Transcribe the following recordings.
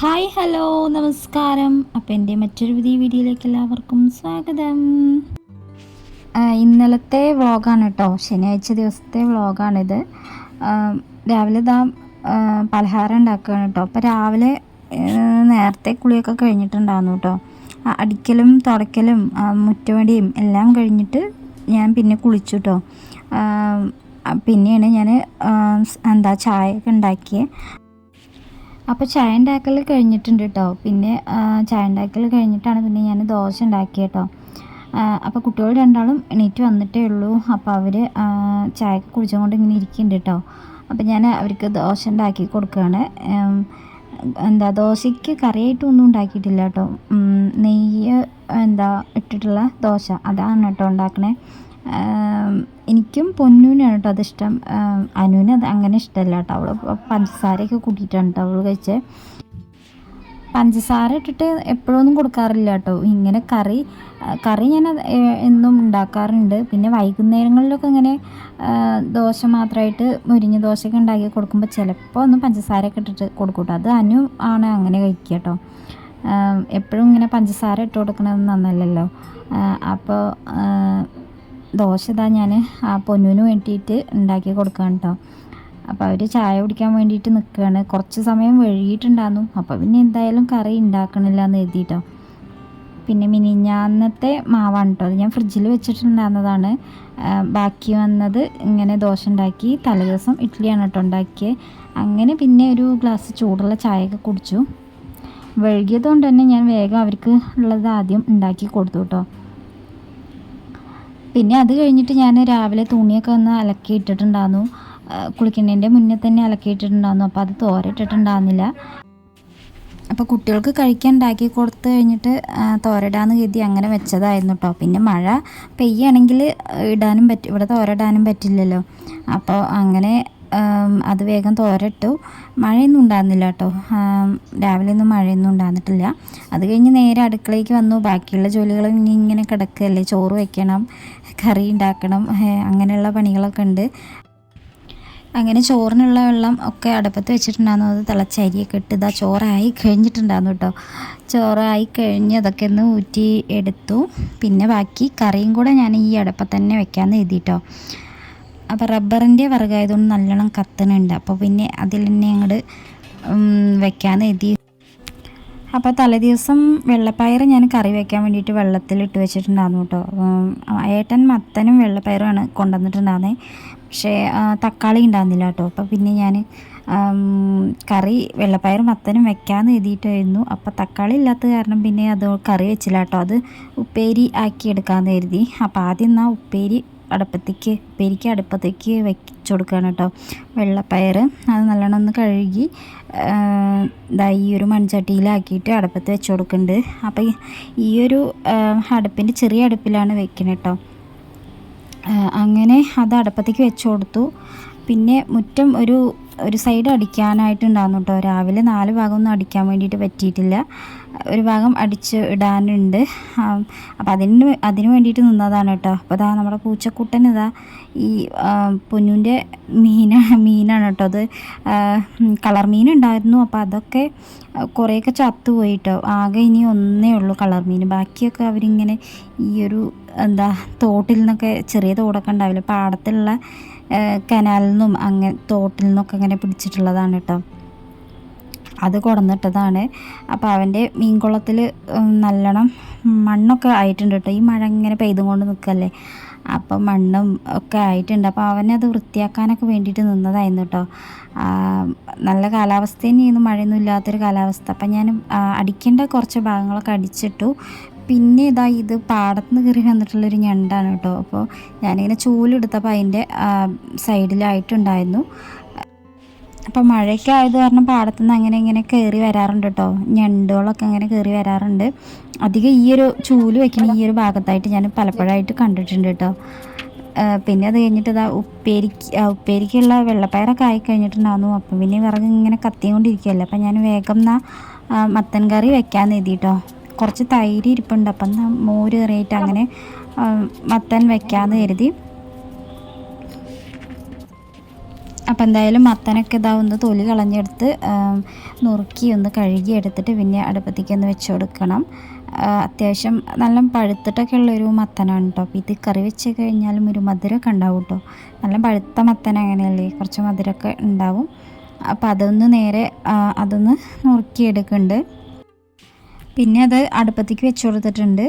Hi hello നമസ്കാരം. അപ്പോൾ എന്റെ മറ്റൊരു പുതിയ വീഡിയോയിലേക്ക് എല്ലാവർക്കും സ്വാഗതം. ഇന്നലത്തെ വ്ളോഗാണ് കേട്ടോ. ശനിയാഴ്ച ദിവസത്തെ വ്ളോഗാണിത് രാവിലെ ആ, പലഹാരം ഉണ്ടാക്കുകയാണ് കേട്ടോ. അപ്പോൾ രാവിലെ നേരത്തെ കുളിയൊക്കെ കഴിഞ്ഞിട്ടുണ്ടായിരുന്നു കേട്ടോ. അടിക്കലും തുടയ്ക്കലും മുറ്റവടിയും എല്ലാം കഴിഞ്ഞിട്ട് ഞാൻ പിന്നെ കുളിച്ചു കേട്ടോ. പിന്നെയാണ് ഞാൻ എന്താ ചായ ഒക്കെ ഉണ്ടാക്കിയത് അപ്പോൾ ചായ ഉണ്ടാക്കൽ കഴിഞ്ഞിട്ടുണ്ട് കേട്ടോ പിന്നെ ചായ ഉണ്ടാക്കൽ കഴിഞ്ഞിട്ടാണ് പിന്നെ ഞാൻ ദോശ ഉണ്ടാക്കിയത് കേട്ടോ അപ്പോൾ കുട്ടികൾ രണ്ടാളും എണീറ്റ് വന്നിട്ടേ ഉള്ളൂ. അപ്പോൾ അവർ ചായ കുടിച്ചുകൊണ്ട് ഇങ്ങനെ ഇരിക്കുന്നുണ്ട് കേട്ടോ അപ്പോൾ ഞാൻ അവർക്ക് ദോശ ഉണ്ടാക്കി കൊടുക്കുകയാണ്. എന്താ ദോശയ്ക്ക് കറിയായിട്ടൊന്നും ഉണ്ടാക്കിയിട്ടില്ല കേട്ടോ നെയ്യ് എന്താ ഇട്ടിട്ടുള്ള ദോശ. അതാണ് കേട്ടോ ഉണ്ടാക്കണേ. എനിക്കും പൊന്നൂനാണ് കേട്ടോ അതിഷ്ടം. അനുവിന് അത് അങ്ങനെ ഇഷ്ടമല്ല കേട്ടോ അവൾ പഞ്ചസാരയൊക്കെ കൂട്ടിയിട്ടാണ് കേട്ടോ അവൾ കഴിച്ചത് പഞ്ചസാര ഇട്ടിട്ട് എപ്പോഴൊന്നും കൊടുക്കാറില്ല കേട്ടോ ഇങ്ങനെ കറി കറി ഞാൻ എന്നും ഉണ്ടാക്കാറുണ്ട്. പിന്നെ വൈകുന്നേരങ്ങളിലൊക്കെ ഇങ്ങനെ ദോശ മാത്രമായിട്ട് മുരിഞ്ഞ ദോശയൊക്കെ ഉണ്ടാക്കി കൊടുക്കുമ്പോൾ ചിലപ്പോൾ ഒന്നും പഞ്ചസാരയൊക്കെ ഇട്ടിട്ട് കൊടുക്കും കേട്ടോ അത് അനു ആണ് അങ്ങനെ കഴിക്കുക കേട്ടോ എപ്പോഴും ഇങ്ങനെ പഞ്ചസാര ഇട്ട് കൊടുക്കണത് നന്നല്ലല്ലോ. അപ്പോൾ ദോശ ഇതാ ഞാൻ ആ പൊന്നുവിന് വേണ്ടിയിട്ട് ഉണ്ടാക്കി കൊടുക്കുകയാണ് കേട്ടോ അപ്പോൾ അവർ ചായ കുടിക്കാൻ വേണ്ടിയിട്ട് നിൽക്കുകയാണ് കുറച്ച് സമയം വഴുകിയിട്ടുണ്ടായിരുന്നു അപ്പോൾ പിന്നെ എന്തായാലും കറി ഉണ്ടാക്കണില്ല എന്ന് എഴുതിയിട്ടോ പിന്നെ മിനിഞ്ഞാന്നത്തെ മാവാണ് കേട്ടോ അത് ഞാൻ ഫ്രിഡ്ജിൽ വെച്ചിട്ടുണ്ടായിരുന്നതാണ് ബാക്കി വന്നത് ഇങ്ങനെ ദോശ ഉണ്ടാക്കി തലേദിവസം ഇഡ്ഡലിയാണ് കേട്ടോ ഉണ്ടാക്കിയത് അങ്ങനെ പിന്നെ ഒരു ഗ്ലാസ് ചൂടുള്ള ചായയൊക്കെ കുടിച്ചു. വഴുകിയത് കൊണ്ട് തന്നെ ഞാൻ വേഗം അവർക്ക് ഉള്ളത് ആദ്യം ഉണ്ടാക്കി കൊടുത്തു കേട്ടോ പിന്നെ അത് കഴിഞ്ഞിട്ട് ഞാൻ രാവിലെ തുണിയൊക്കെ ഒന്ന് അലക്കി ഇട്ടിട്ടുണ്ടായിരുന്നു കുളിക്കുന്നതിന്റെ മുന്നേ തന്നെ അലക്കി ഇട്ടിട്ടുണ്ടായിരുന്നു അപ്പോൾ അത് തോരട്ടിട്ടുണ്ടായിരുന്നില്ല അപ്പോൾ കുട്ടികൾക്ക് കഴിക്കാൻ ഉണ്ടാക്കി കൊടുത്ത് കഴിഞ്ഞിട്ട് തോരടാന്ന് കരുതി അങ്ങനെ വെച്ചതായിരുന്നു കേട്ടോ പിന്നെ മഴ പെയ്യാണെങ്കിൽ ഇടാനും പറ്റും ഇവിടെ തോരടാനും പറ്റില്ലല്ലോ. അപ്പോൾ അങ്ങനെ അത് വേഗം തോരട്ടു. മഴയൊന്നും ഉണ്ടായിരുന്നില്ല കേട്ടോ രാവിലെ ഒന്നും മഴയൊന്നും ഉണ്ടായിരുന്നിട്ടില്ല. അത് കഴിഞ്ഞ് നേരെ അടുക്കളയ്ക്ക് വന്നു. ബാക്കിയുള്ള ജോലികളും ഇനി ഇങ്ങനെ കിടക്കുകയല്ലേ. ചോറ് വെക്കണം. കറി ഉണ്ടാക്കണം അങ്ങനെയുള്ള പണികളൊക്കെ ഉണ്ട്. അങ്ങനെ ചോറിനുള്ള വെള്ളം ഒക്കെ അടുപ്പത്ത് വെച്ചിട്ടുണ്ടായിരുന്നു. അത് തിളച്ചരിയൊക്കെ ഇട്ട് ഇതാ ചോറായി കഴിഞ്ഞിട്ടുണ്ടായിരുന്നു കേട്ടോ. ചോറായി കഴിഞ്ഞ് അതൊക്കെ ഒന്ന് ഊറ്റി എടുത്തു. പിന്നെ ബാക്കി കറിയും കൂടെ ഞാൻ ഈ അടുപ്പത്ത് തന്നെ വെക്കാമെന്ന് എഴുതിയിട്ടോ അപ്പോൾ റബ്ബറിന്റെ വർഗമായതുകൊണ്ട് നല്ലോണം കത്തണുണ്ട്. അപ്പോൾ പിന്നെ അതിൽ തന്നെ അങ്ങോട്ട് വെക്കാമെന്ന് എഴുതി അപ്പോൾ തലേദിവസം വെള്ളപ്പയർ ഞാൻ കറി വയ്ക്കാൻ വേണ്ടിയിട്ട് വെള്ളത്തിലിട്ട് വെച്ചിട്ടുണ്ടായിരുന്നു കേട്ടോ. ഏട്ടൻ മത്തനും വെള്ളപ്പയറുമാണ് കൊണ്ടുവന്നിട്ടുണ്ടായിരുന്നത് പക്ഷേ തക്കാളി ഉണ്ടായിരുന്നില്ല കേട്ടോ. അപ്പോൾ പിന്നെ ഞാൻ കറി വെള്ളപ്പയർ മത്തനും വെക്കാമെന്ന് എഴുതിയിട്ടായിരുന്നു. അപ്പോൾ തക്കാളി ഇല്ലാത്ത കാരണം പിന്നെ അത് കറി വെച്ചില്ല കേട്ടോ. അത് ഉപ്പേരി ആക്കി എടുക്കാമെന്ന് കരുതി. അപ്പോൾ ആദ്യം എന്നാൽ ഉപ്പേരി അടുപ്പത്തേക്ക് പെരിക്ക് അടുപ്പത്തേക്ക് വെച്ച് കൊടുക്കുകയാണ് കേട്ടോ. വെള്ളപ്പയർ അത് നല്ലോണം ഒന്ന് കഴുകി ദാ ഈ ഒരു മൺചട്ടിയിലാക്കിയിട്ട് അടുപ്പത്ത് വെച്ച് കൊടുക്കുന്നുണ്ട് അപ്പോൾ ഈ- ഒരു അടുപ്പിന്റെ ചെറിയ അടുപ്പിലാണ് വെക്കുന്നത് കേട്ടോ. അങ്ങനെ അത് അടുപ്പത്തേക്ക് വെച്ച് കൊടുത്തു പിന്നെ മുറ്റം ഒരു ഒരു സൈഡ് അടിക്കാനായിട്ടുണ്ടാകുന്നു കേട്ടോ. രാവിലെ നാല് ഭാഗമൊന്നും അടിക്കാൻ വേണ്ടിയിട്ട് പറ്റിയിട്ടില്ല. ഒരു ഭാഗം അടിച്ച് ഇടാനുണ്ട്. അപ്പോൾ അതിന് അതിന് വേണ്ടിയിട്ട് നിന്നതാണ് കേട്ടോ. അപ്പോൾ അതാ നമ്മുടെ പൂച്ചക്കുട്ടൻ ഇതാ ഈ പൊന്നുവിന്റെ മീന മീനാണ് കേട്ടോ. അത് കളർ മീൻ ഉണ്ടായിരുന്നു. അപ്പോൾ അതൊക്കെ കുറേയൊക്കെ ചത്തുപോയി കേട്ടോ. ആകെ ഇനി ഒന്നേ ഉള്ളൂ കളർ മീൻ. ബാക്കിയൊക്കെ അവരിങ്ങനെ ഈ ഒരു എന്താ തോട്ടിൽ നിന്നൊക്കെ ചെറിയ തോടൊക്കെ ഉണ്ടാവില്ല? പാടത്തുള്ള കനാലിൽ നിന്നും അങ്ങനെ തോട്ടിൽ നിന്നൊക്കെ അങ്ങനെ പിടിച്ചിട്ടുള്ളതാണ് കേട്ടോ. അത് കുടന്നിട്ടതാണ്. അപ്പോൾ അവന്റെ മീൻകുളത്തിൽ നല്ലോണം മണ്ണൊക്കെ ആയിട്ടുണ്ട് കേട്ടോ. ഈ മഴ ഇങ്ങനെ പെയ്തും കൊണ്ട് നിൽക്കല്ലേ? അപ്പോൾ മണ്ണും ഒക്കെ ആയിട്ടുണ്ട്. അപ്പോൾ അവനത് വൃത്തിയാക്കാനൊക്കെ വേണ്ടിയിട്ട് നിന്നതായിരുന്നു കേട്ടോ. നല്ല കാലാവസ്ഥ തന്നെയായിരുന്നു. മഴയൊന്നും ഇല്ലാത്തൊരു കാലാവസ്ഥ. അപ്പം ഞാൻ അടിക്കേണ്ട കുറച്ച് ഭാഗങ്ങളൊക്കെ അടിച്ചിട്ടു. പിന്നെ ഇതാ ഇത് പാടത്തുനിന്ന് കയറി വന്നിട്ടുള്ളൊരു ഞണ്ടാണ് കേട്ടോ. അപ്പോൾ ഞാനിങ്ങനെ ചൂലെടുത്തപ്പോൾ അതിന്റെ സൈഡിലായിട്ടുണ്ടായിരുന്നു. അപ്പോൾ മഴയൊക്കെ ആയത് കാരണം പാടത്തുനിന്ന് അങ്ങനെ ഇങ്ങനെ കയറി വരാറുണ്ട് കേട്ടോ. ഞണ്ടുകളൊക്കെ അങ്ങനെ കയറി വരാറുണ്ട്. അധികം ഈ ഒരു ചൂൽ വെക്കണ ഈ ഒരു ഭാഗത്തായിട്ട് ഞാൻ പലപ്പോഴായിട്ട് കണ്ടിട്ടുണ്ട് കേട്ടോ. പിന്നെ അത് കഴിഞ്ഞിട്ട് ഇതാ ഉപ്പേരിക്ക് ഉപ്പേരിക്കുള്ള വെള്ളപ്പയറൊക്കെ ആയി കഴിഞ്ഞിട്ടുണ്ടായിരുന്നു അപ്പം പിന്നെ വിറക് ഇങ്ങനെ കത്തിക്കൊണ്ടിരിക്കുകയല്ലേ. അപ്പം ഞാൻ വേഗം എന്നാ മത്തൻ കറി വെക്കാൻ എഴുതി കേട്ടോ കുറച്ച് തൈര് ഇരിപ്പുണ്ട്. അപ്പം മോര് കറിയായിട്ട് അങ്ങനെ മത്തൻ വെക്കാമെന്ന് കരുതി. അപ്പം എന്തായാലും മത്തനൊക്കെ ഇതാ ഒന്ന് തൊലി കളഞ്ഞെടുത്ത് നുറുക്കി ഒന്ന് കഴുകി എടുത്തിട്ട് പിന്നെ അടുപ്പത്തേക്ക് ഒന്ന് വെച്ച് കൊടുക്കണം. അത്യാവശ്യം നല്ല പഴുത്തിട്ടൊക്കെ ഉള്ളൊരു മത്തനാണ് കേട്ടോ അപ്പോൾ ഇത് കറി വെച്ച് കഴിഞ്ഞാലും ഒരു മധുരമൊക്കെ ഉണ്ടാവും കേട്ടോ നല്ല പഴുത്ത മത്തൻ അങ്ങനെയല്ലേ? കുറച്ച് മധുരമൊക്കെ ഉണ്ടാവും. അപ്പോൾ അതൊന്ന് നേരെ അതൊന്ന് നുറുക്കിയെടുക്കുന്നുണ്ട് പിന്നെ അത് അടുപ്പത്തേക്ക് വെച്ച് കൊടുത്തിട്ടുണ്ട്.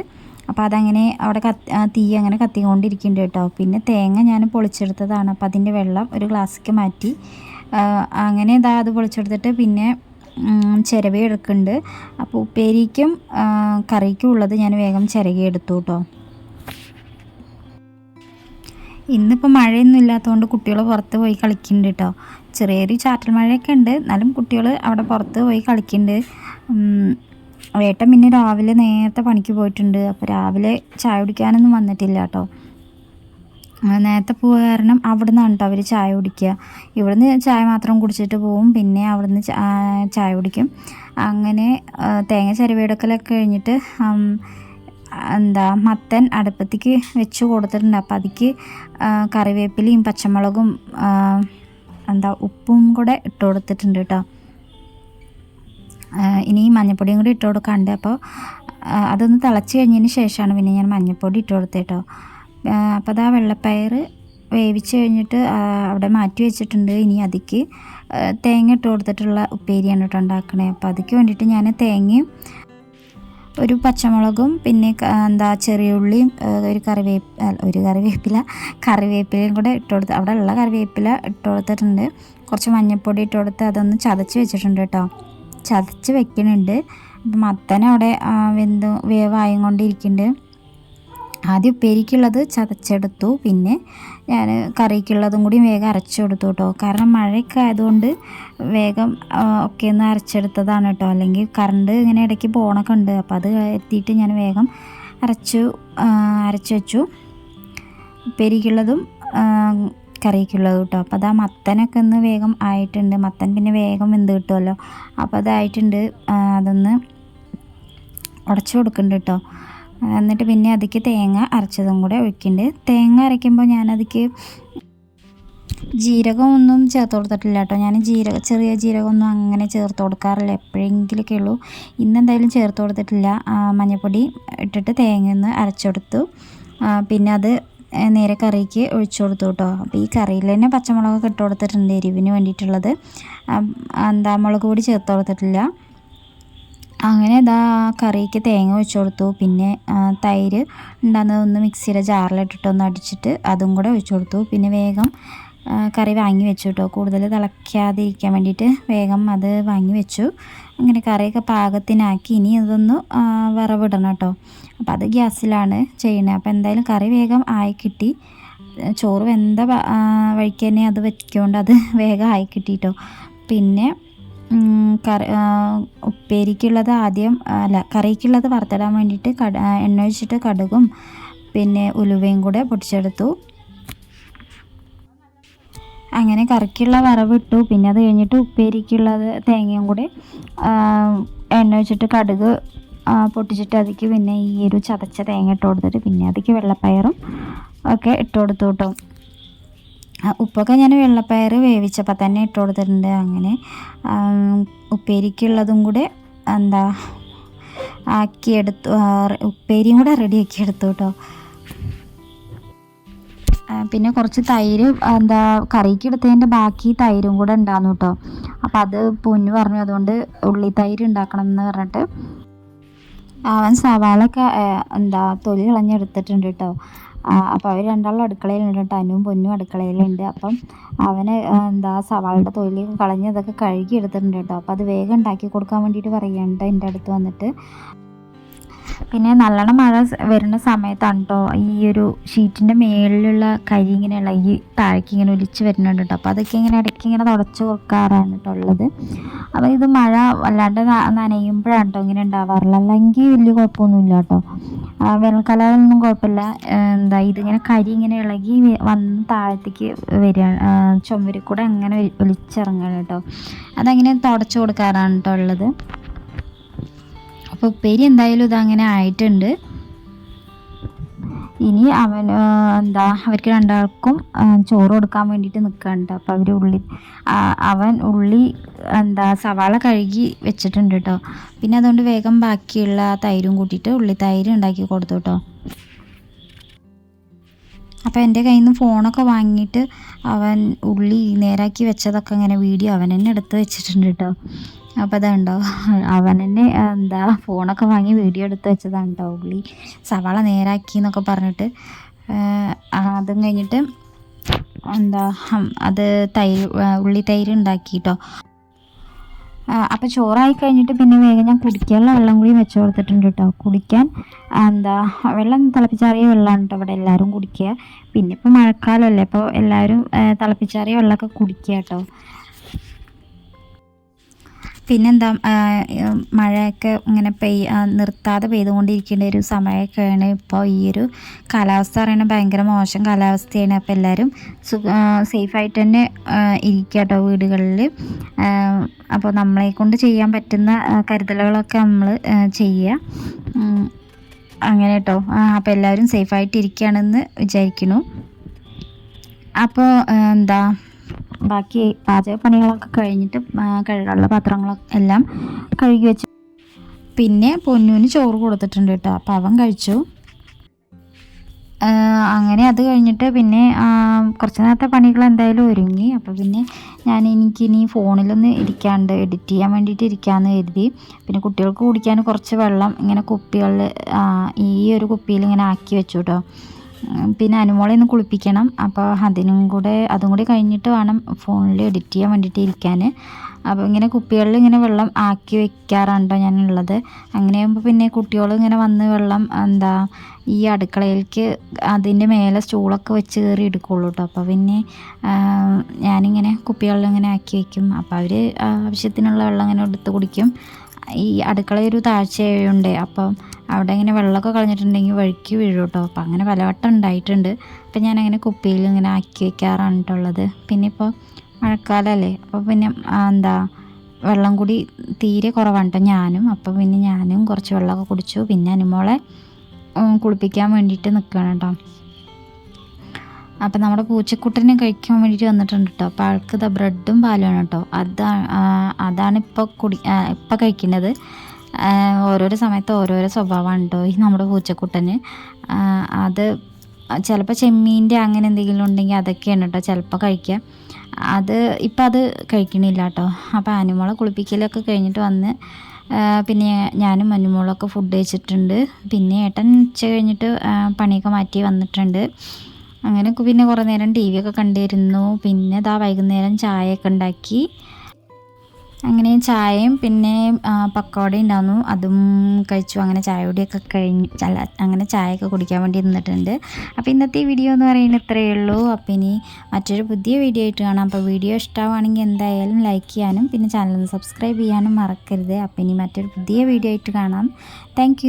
അപ്പോൾ അതങ്ങനെ അവിടെ കത്തി തീ അങ്ങനെ കത്തിക്കൊണ്ടിരിക്കുന്നുണ്ട് കേട്ടോ. പിന്നെ തേങ്ങ ഞാൻ പൊളിച്ചെടുത്തതാണ്. അപ്പോൾ അതിന്റെ വെള്ളം ഒരു ഗ്ലാസ്സിലേക്ക് മാറ്റി അങ്ങനെ ഇതാ അത് പൊളിച്ചെടുത്തിട്ട് പിന്നെ ചിരവി എടുക്കുന്നുണ്ട്. അപ്പോൾ ഉപ്പേരിക്കും കറിക്കും ഉള്ളത് ഞാൻ വേഗം ചിരകി എടുത്തു കേട്ടോ. ഇന്നിപ്പോൾ മഴയൊന്നും ഇല്ലാത്തതുകൊണ്ട് കുട്ടികൾ പുറത്ത് പോയി കളിക്കുന്നുണ്ട് കേട്ടോ. ചെറിയൊരു ചാറ്റൽ മഴയൊക്കെ ഉണ്ട്. എന്നാലും കുട്ടികൾ അവിടെ പുറത്ത് പോയി കളിക്കുന്നുണ്ട്. ഉം, ഏട്ടൻ പിന്നെ രാവിലെ നേരത്തെ പണിക്ക് പോയിട്ടുണ്ട്. അപ്പോൾ രാവിലെ ചായ കുടിക്കാനൊന്നും വന്നിട്ടില്ല കേട്ടോ. നേരത്തെ പോയ കാരണം അവിടെ നിന്നാണ് കേട്ടോ അവർ ചായ കുടിക്കുക. ഇവിടുന്ന് ചായ മാത്രം കുടിച്ചിട്ട് പോവും. പിന്നെ അവിടുന്ന് ചായ കുടിക്കും. അങ്ങനെ തേങ്ങ ചിരവിയെടുക്കലൊക്കെ കഴിഞ്ഞിട്ട് എന്താ മത്തൻ അടുപ്പത്തേക്ക് വെച്ച് കൊടുത്തിട്ടുണ്ട്. അപ്പോൾ അതിക്ക് കറിവേപ്പിലയും പച്ചമുളകും എന്താ ഉപ്പും കൂടെ ഇട്ട് കൊടുത്തിട്ടുണ്ട് കേട്ടോ. ഇനി മഞ്ഞപ്പൊടിയും കൂടി ഇട്ട് കൊടുക്കാണ്ട് അപ്പോൾ അതൊന്ന് തിളച്ച് കഴിഞ്ഞതിന് ശേഷമാണ് പിന്നെ ഞാൻ മഞ്ഞപ്പൊടി ഇട്ട് കൊടുത്തത് കേട്ടോ അപ്പോൾ അതാ വെള്ളപ്പയർ വേവിച്ച് കഴിഞ്ഞിട്ട് അവിടെ മാറ്റി വെച്ചിട്ടുണ്ട്. ഇനി അതിക്ക് തേങ്ങ ഇട്ട് കൊടുത്തിട്ടുള്ള ഉപ്പേരിയാണ് കേട്ടോ ഉണ്ടാക്കണേ. അപ്പോൾ അതിക്ക് വേണ്ടിയിട്ട് ഞാൻ തേങ്ങയും ഒരു പച്ചമുളകും പിന്നെ എന്താ ചെറിയ ഉള്ളിയും ഒരു കറിവേപ്പ് ഒരു കറിവേപ്പില കറിവേപ്പിലയും കൂടെ ഇട്ട് കൊടുത്ത് അവിടെ ഉള്ള കറിവേപ്പില ഇട്ട് കൊടുത്തിട്ടുണ്ട്. കുറച്ച് മഞ്ഞൾപ്പൊടി ഇട്ട് കൊടുത്ത് അതൊന്ന് ചതച്ച് വെച്ചിട്ടുണ്ട് കേട്ടോ. ചതച്ച് വെക്കുന്നുണ്ട് അപ്പം മത്തൻ അവിടെ വെന്ത് വേവായും കൊണ്ടിരിക്കുന്നുണ്ട് ആദ്യം ഉപ്പേരിക്കുള്ളത് ചതച്ചെടുത്തു. പിന്നെ ഞാൻ കറിക്കുള്ളതും കൂടി വേഗം അരച്ചു കൊടുത്തു കേട്ടോ കാരണം മഴയൊക്കെ ആയതുകൊണ്ട് വേഗം ഒക്കെ ഒന്ന് അരച്ചെടുത്തതാണ് കേട്ടോ അല്ലെങ്കിൽ കറണ്ട് ഇങ്ങനെ ഇടയ്ക്ക് പോകണമൊക്കെ ഉണ്ട്. അപ്പോൾ അത് എത്തിയിട്ട് ഞാൻ വേഗം അരച്ചു അരച്ചു വെച്ചു. ഉപ്പേരിക്കുള്ളതും കറിക്കുള്ളതും കേട്ടോ. അപ്പോൾ അത് ആ മത്തനൊക്കെ ഒന്ന് വേഗം ആയിട്ടുണ്ട്. മത്തൻ പിന്നെ വേഗം വെന്ത് കിട്ടുമല്ലോ അപ്പോൾ അതായിട്ടുണ്ട്. അതൊന്ന് ഉടച്ചു കൊടുക്കുന്നുണ്ട് കേട്ടോ. എന്നിട്ട് പിന്നെ അതിക്ക് തേങ്ങ അരച്ചതും കൂടെ ഒഴിക്കുന്നുണ്ട് തേങ്ങ അരയ്ക്കുമ്പോൾ ഞാനതിക്ക് ജീരകമൊന്നും ചേർത്ത് കൊടുത്തിട്ടില്ല കേട്ടോ. ഞാൻ ജീരക ചെറിയ ജീരകമൊന്നും അങ്ങനെ ചേർത്ത് കൊടുക്കാറില്ല. എപ്പോഴെങ്കിലൊക്കെ ഉള്ളൂ. ഇന്ന് എന്തായാലും ചേർത്ത് കൊടുത്തിട്ടില്ല. മഞ്ഞൾപ്പൊടി ഇട്ടിട്ട് തേങ്ങ ഒന്ന് അരച്ചെടുത്തു പിന്നെ അത് നേരെ കറിക്ക് ഒഴിച്ചു കൊടുത്തു കേട്ടോ. അപ്പോൾ ഈ കറിയിൽ തന്നെ പച്ചമുളകൊക്കെ ഇട്ട് കൊടുത്തിട്ടുണ്ട് എരിവിന് വേണ്ടിയിട്ടുള്ളത്. എന്താ മുളക് പൊടി ചേർത്ത് കൊടുത്തിട്ടില്ല. അങ്ങനെ ഇതാ കറിക്ക് തേങ്ങ ഒഴിച്ചു കൊടുത്തു. പിന്നെ തൈര് ഉണ്ടാകുന്നത് ഒന്ന് മിക്സിയുടെ ജാറിലിട്ടിട്ട് ഒന്ന് അടിച്ചിട്ട് അതും കൂടെ ഒഴിച്ചു കൊടുത്തു. പിന്നെ വേഗം കറി വാങ്ങി വെച്ചു കേട്ടോ കൂടുതൽ തിളയ്ക്കാതിരിക്കാൻ വേണ്ടിയിട്ട് വേഗം അത് വാങ്ങി വെച്ചു. അങ്ങനെ കറിയൊക്കെ പാകത്തിനാക്കി ഇനി അതൊന്ന് വിറവിടണം കേട്ടോ. അപ്പോൾ അത് ഗ്യാസിലാണ് ചെയ്യണത് അപ്പോൾ എന്തായാലും കറി വേഗം ആയി കിട്ടി. ചോറ് വെന്ത വഴിക്ക് തന്നെ അത് വെക്കൊണ്ട് അത് വേഗം ആയി കിട്ടി കേട്ടോ പിന്നെ കറി ഉപ്പേരിക്കുള്ളത് ആദ്യം അല്ല കറിക്കുള്ളത് വറുത്തിടാൻ വേണ്ടിയിട്ട് കട എണ്ണ ഒഴിച്ചിട്ട് കടുകും പിന്നെ ഉലുവയും കൂടെ പൊടിച്ചെടുത്തു. അങ്ങനെ കറിക്കുള്ള വറവിട്ടു. പിന്നെ അത് കഴിഞ്ഞിട്ട് ഉപ്പേരിക്കുള്ളത് തേങ്ങയും കൂടി എണ്ണ വെച്ചിട്ട് കടുക് പൊട്ടിച്ചിട്ട് അതിക്ക് പിന്നെ ഈ ഒരു ചതച്ച തേങ്ങ ഇട്ട് കൊടുത്തിട്ട് പിന്നെ അതിക്ക് വെള്ളപ്പയറും ഒക്കെ ഇട്ട് കൊടുത്തു കേട്ടോ ഉപ്പൊക്കെ ഞാൻ വെള്ളപ്പയർ വേവിച്ചപ്പോൾ തന്നെ ഇട്ട് കൊടുത്തിട്ടുണ്ട്. അങ്ങനെ ഉപ്പേരിക്കുള്ളതും കൂടെ എന്താ ആക്കിയെടുത്തു ഉപ്പേരിയും കൂടെ റെഡിയാക്കി എടുത്തു കേട്ടോ പിന്നെ കുറച്ച് തൈര് എന്താ കറിക്ക് എടുത്തതിന്റെ ബാക്കി തൈരും കൂടെ ഉണ്ടായിരുന്നു കേട്ടോ. അപ്പം അത് പൊന്നു പറഞ്ഞു അതുകൊണ്ട് ഉള്ളി തൈര് ഉണ്ടാക്കണം എന്ന് പറഞ്ഞിട്ട്. അവൻ സവാളൊക്കെ എന്താ തൊലി കളഞ്ഞെടുത്തിട്ടുണ്ട് കേട്ടോ. അപ്പോൾ അവർ രണ്ടാളും അടുക്കളയിലുണ്ട് കേട്ടോ. അനുവും പൊന്നും അടുക്കളയിലുണ്ട്. അപ്പം അവന് എന്താ സവാളയുടെ തൊലി കളഞ്ഞ് അതൊക്കെ കഴുകി എടുത്തിട്ടുണ്ട് കേട്ടോ. അപ്പോൾ അത് വേഗം ഉണ്ടാക്കി കൊടുക്കാൻ വേണ്ടിയിട്ട് പറയുന്നുണ്ട് എന്റെ അടുത്ത് വന്നിട്ട്. പിന്നെ നല്ലോണം മഴ വരുന്ന സമയത്താണ് കേട്ടോ ഈ ഒരു ഷീറ്റിന്റെ മേളിലുള്ള കരി ഇങ്ങനെ ഇളകി താഴേക്ക് ഇങ്ങനെ ഒലിച്ച് വരുന്നുണ്ട് കേട്ടോ അപ്പോൾ അതൊക്കെ ഇങ്ങനെ ഇടയ്ക്ക് ഇങ്ങനെ തുടച്ച് കൊടുക്കാറാണ് കേട്ടോ ഉള്ളത്. അപ്പോൾ ഇത് മഴ വല്ലാണ്ട് നനയുമ്പോഴാണ് കേട്ടോ ഇങ്ങനെ ഉണ്ടാവാറില്ല അല്ലെങ്കിൽ വലിയ കുഴപ്പമൊന്നുമില്ല കേട്ടോ വേനൽക്കാലമൊന്നും കുഴപ്പമില്ല. എന്താ ഇതിങ്ങനെ കരി ഇങ്ങനെ ഇളകി വന്ന് താഴത്തേക്ക് വരികയാണ് ആ, ചുമരിൽ കൂടെ അങ്ങനെ ഒലി- ഒലിച്ചിറങ്ങുകയാണ് കേട്ടോ അതങ്ങനെ തുടച്ചു കൊടുക്കാറാണ് കേട്ടോ ഉള്ളത്. അപ്പോൾ ഉപ്പേരി എന്തായാലും ഇതങ്ങനെ ആയിട്ടുണ്ട്. ഇനി അവൻ എന്താ അവർക്ക് രണ്ടാൾക്കും ചോറ് കൊടുക്കാൻ വേണ്ടിയിട്ട് നിൽക്കുന്നുണ്ട് അപ്പോൾ അവർ ഉള്ളി അവൻ ഉള്ളി എന്താ സവാള കഴുകി വെച്ചിട്ടുണ്ട് കേട്ടോ പിന്നെ അതുകൊണ്ട് വേഗം ബാക്കിയുള്ള തൈരും കൂട്ടിയിട്ട് ഉള്ളി തൈര് ഉണ്ടാക്കി കൊടുത്തു കേട്ടോ അപ്പോൾ എന്റെ കയ്യിൽ നിന്ന് ഫോണൊക്കെ വാങ്ങിയിട്ട് അവൻ ഉള്ളി നേരാക്കി വെച്ചതൊക്കെ ഇങ്ങനെ വീഡിയോ അവൻ തന്നെ എടുത്ത് വെച്ചിട്ടുണ്ട് കേട്ടോ അപ്പോൾ അതുണ്ടോ അവൻ തന്നെ എന്താ ഫോണൊക്കെ വാങ്ങി വീഡിയോ എടുത്ത് വെച്ചതാണ് കേട്ടോ ഉള്ളി. സവാള നേരാക്കി എന്നൊക്കെ പറഞ്ഞിട്ട് അതും കഴിഞ്ഞിട്ട് എന്താ അത് തൈര് ഉള്ളി തൈര് ഉണ്ടാക്കി കേട്ടോ അപ്പോൾ ചോറായി കഴിഞ്ഞിട്ട് പിന്നെ വേഗം ഞാൻ കുടിക്കാനുള്ള വെള്ളം കൂടി വെച്ച് കൊടുത്തിട്ടുണ്ട് കേട്ടോ കുടിക്കാൻ എന്താ വെള്ളം തിളപ്പിച്ചാറിയ വെള്ളമാണ് കേട്ടോ ഇവിടെ എല്ലാവരും കുടിക്കുക. പിന്നെ ഇപ്പോൾ മഴക്കാലമല്ലേ അപ്പോൾ എല്ലാവരും തിളപ്പിച്ചാറിയ വെള്ളമൊക്കെ കുടിക്കുക കേട്ടോ പിന്നെന്താ മഴയൊക്കെ ഇങ്ങനെ പെയ്യ നിർത്താതെ പെയ്തുകൊണ്ടിരിക്കേണ്ട ഒരു സമയമൊക്കെയാണ് ഇപ്പോൾ ഈ ഒരു കാലാവസ്ഥ പറയുന്നത്. ഭയങ്കര മോശം കാലാവസ്ഥയാണ്. അപ്പോൾ എല്ലാവരും സേഫായിട്ട് തന്നെ ഇരിക്കുക കേട്ടോ വീടുകളിൽ. അപ്പോൾ നമ്മളെ കൊണ്ട് ചെയ്യാൻ പറ്റുന്ന കരുതലുകളൊക്കെ നമ്മൾ ചെയ്യുക. അങ്ങനെ കേട്ടോ അപ്പോൾ എല്ലാവരും സേഫായിട്ട് ഇരിക്കുകയാണെന്ന് വിചാരിക്കുന്നു. അപ്പോൾ എന്താ ബാക്കി പാചക പണികളൊക്കെ കഴിഞ്ഞിട്ട് കഴുകാനുള്ള പാത്രങ്ങളൊക്കെ എല്ലാം കഴുകി വെച്ചു. പിന്നെ പൊന്നൂന് ചോറ് കൊടുത്തിട്ടുണ്ട് കേട്ടോ അപ്പോൾ അവൻ കഴിച്ചു. അങ്ങനെ അത് കഴിഞ്ഞിട്ട് പിന്നെ കുറച്ച് നേരത്തെ പണികൾ എന്തായാലും ഒരുങ്ങി. അപ്പോൾ പിന്നെ ഞാൻ എനിക്കിനി ഫോണിലൊന്ന് ഇരിക്കാണ്ട് എഡിറ്റ് ചെയ്യാൻ വേണ്ടിയിട്ട് ഇരിക്കാമെന്ന് കരുതി. പിന്നെ കുട്ടികൾക്ക് കുടിക്കാൻ കുറച്ച് വെള്ളം ഇങ്ങനെ കുപ്പികളിൽ ഈ ഒരു കുപ്പിയിൽ ഇങ്ങനെ ആക്കി വെച്ചു കേട്ടോ. പിന്നെ അനുമോളെ ഒന്ന് കുളിപ്പിക്കണം. അപ്പോൾ അതിനും കൂടെ അതും കൂടി കഴിഞ്ഞിട്ട് വേണം ഫോണിൽ എഡിറ്റ് ചെയ്യാൻ വേണ്ടിയിട്ട് ഇരിക്കാൻ അപ്പോൾ ഇങ്ങനെ കുപ്പികളിൽ ഇങ്ങനെ വെള്ളം ആക്കി വെക്കാറുണ്ടോ ഞാനുള്ളത്. അങ്ങനെയാകുമ്പോൾ പിന്നെ കുട്ടികൾ ഇങ്ങനെ വന്ന് വെള്ളം എന്താ ഈ അടുക്കളയിലേക്ക് അതിന്റെ മേലെ സ്റ്റൂളൊക്കെ വെച്ച് കയറി എടുക്കുള്ളൂ കേട്ടോ അപ്പോൾ പിന്നെ ഞാനിങ്ങനെ കുപ്പികളിൽ ഇങ്ങനെ ആക്കി വെക്കും. അപ്പോൾ അവർ ആവശ്യത്തിനുള്ള വെള്ളം ഇങ്ങനെ എടുത്ത് കുടിക്കും. ഈ അടുക്കളയൊരു താഴ്ചയുണ്ട് അപ്പം അവിടെ ഇങ്ങനെ വെള്ളമൊക്കെ കളഞ്ഞിട്ടുണ്ടെങ്കിൽ വഴുക്കി വീഴും കേട്ടോ. അപ്പം അങ്ങനെ പലവട്ടം ഉണ്ടായിട്ടുണ്ട്. അപ്പം ഞാൻ അങ്ങനെ കുപ്പിയിൽ ഇങ്ങനെ ആക്കി വയ്ക്കാറാണ് കേട്ടോ ഉള്ളത്. പിന്നെ ഇപ്പോൾ മഴക്കാലമല്ലേ. അപ്പോൾ പിന്നെ എന്താ വെള്ളം കൂടി തീരെ കുറവാണ് കേട്ടോ ഞാനും. അപ്പോൾ പിന്നെ ഞാനും കുറച്ച് വെള്ളമൊക്കെ കുടിച്ചു. പിന്നെ അനുമോളെ കുളിപ്പിക്കാൻ വേണ്ടിയിട്ട് നിൽക്കുകയാണ് കേട്ടോ. അപ്പം നമ്മുടെ പൂച്ചക്കുട്ടനെ കഴിക്കാൻ വേണ്ടിയിട്ട് വന്നിട്ടുണ്ട് കേട്ടോ. അപ്പോൾ ആൾക്ക് ഇതാ ബ്രെഡും പാലുമാണ് കേട്ടോ. അതാണ് അതാണ് ഇപ്പോൾ കുടി ഇപ്പോൾ കഴിക്കുന്നത്. ഓരോരോ സമയത്ത് ഓരോരോ സ്വഭാവമാണ് കേട്ടോ ഈ നമ്മുടെ പൂച്ചക്കുട്ടന്? അത് ചിലപ്പോൾ ചെമ്മീന്റെ അങ്ങനെ എന്തെങ്കിലും ഉണ്ടെങ്കിൽ അതൊക്കെയാണ് കേട്ടോ ചിലപ്പോൾ കഴിക്കുക. അത് ഇപ്പം അത് കഴിക്കണില്ല കേട്ടോ. അപ്പോൾ അനുമോളെ കുളിപ്പിക്കലൊക്കെ കഴിഞ്ഞിട്ട് വന്ന് പിന്നെ ഞാനും അനുമോളൊക്കെ ഫുഡ് കഴിച്ചിട്ടുണ്ട്. പിന്നെ ഏട്ടൻ ഉച്ച കഴിഞ്ഞിട്ട് പണിയൊക്കെ മാറ്റി വന്നിട്ടുണ്ട്. അങ്ങനെ പിന്നെ കുറേ നേരം ടി ഒക്കെ കണ്ടിരുന്നു. പിന്നെ ഇതാ വൈകുന്നേരം ചായയൊക്കെ ഉണ്ടാക്കി. അങ്ങനെ ചായയും പിന്നെ പക്കോട ഉണ്ടായിരുന്നു അതും കഴിച്ചു. അങ്ങനെ ചായ കുടിയൊക്കെ കഴിഞ്ഞ്. അല്ല അങ്ങനെ ചായയൊക്കെ കുടിക്കാൻ വേണ്ടി നിന്നിട്ടുണ്ട്. അപ്പോൾ ഇന്നത്തെ വീഡിയോ എന്ന് പറയുന്നത് ഇത്രയേ ഉള്ളൂ. അപ്പോൾ ഇനി മറ്റൊരു പുതിയ വീഡിയോ ആയിട്ട് കാണാം. അപ്പോൾ വീഡിയോ ഇഷ്ടമാണെങ്കിൽ എന്തായാലും ലൈക്ക് ചെയ്യാനും പിന്നെ ചാനൽ സബ്സ്ക്രൈബ് ചെയ്യാനും മറക്കരുത്. അപ്പോൾ ഇനി മറ്റൊരു പുതിയ വീഡിയോ ആയിട്ട് കാണാം. താങ്ക്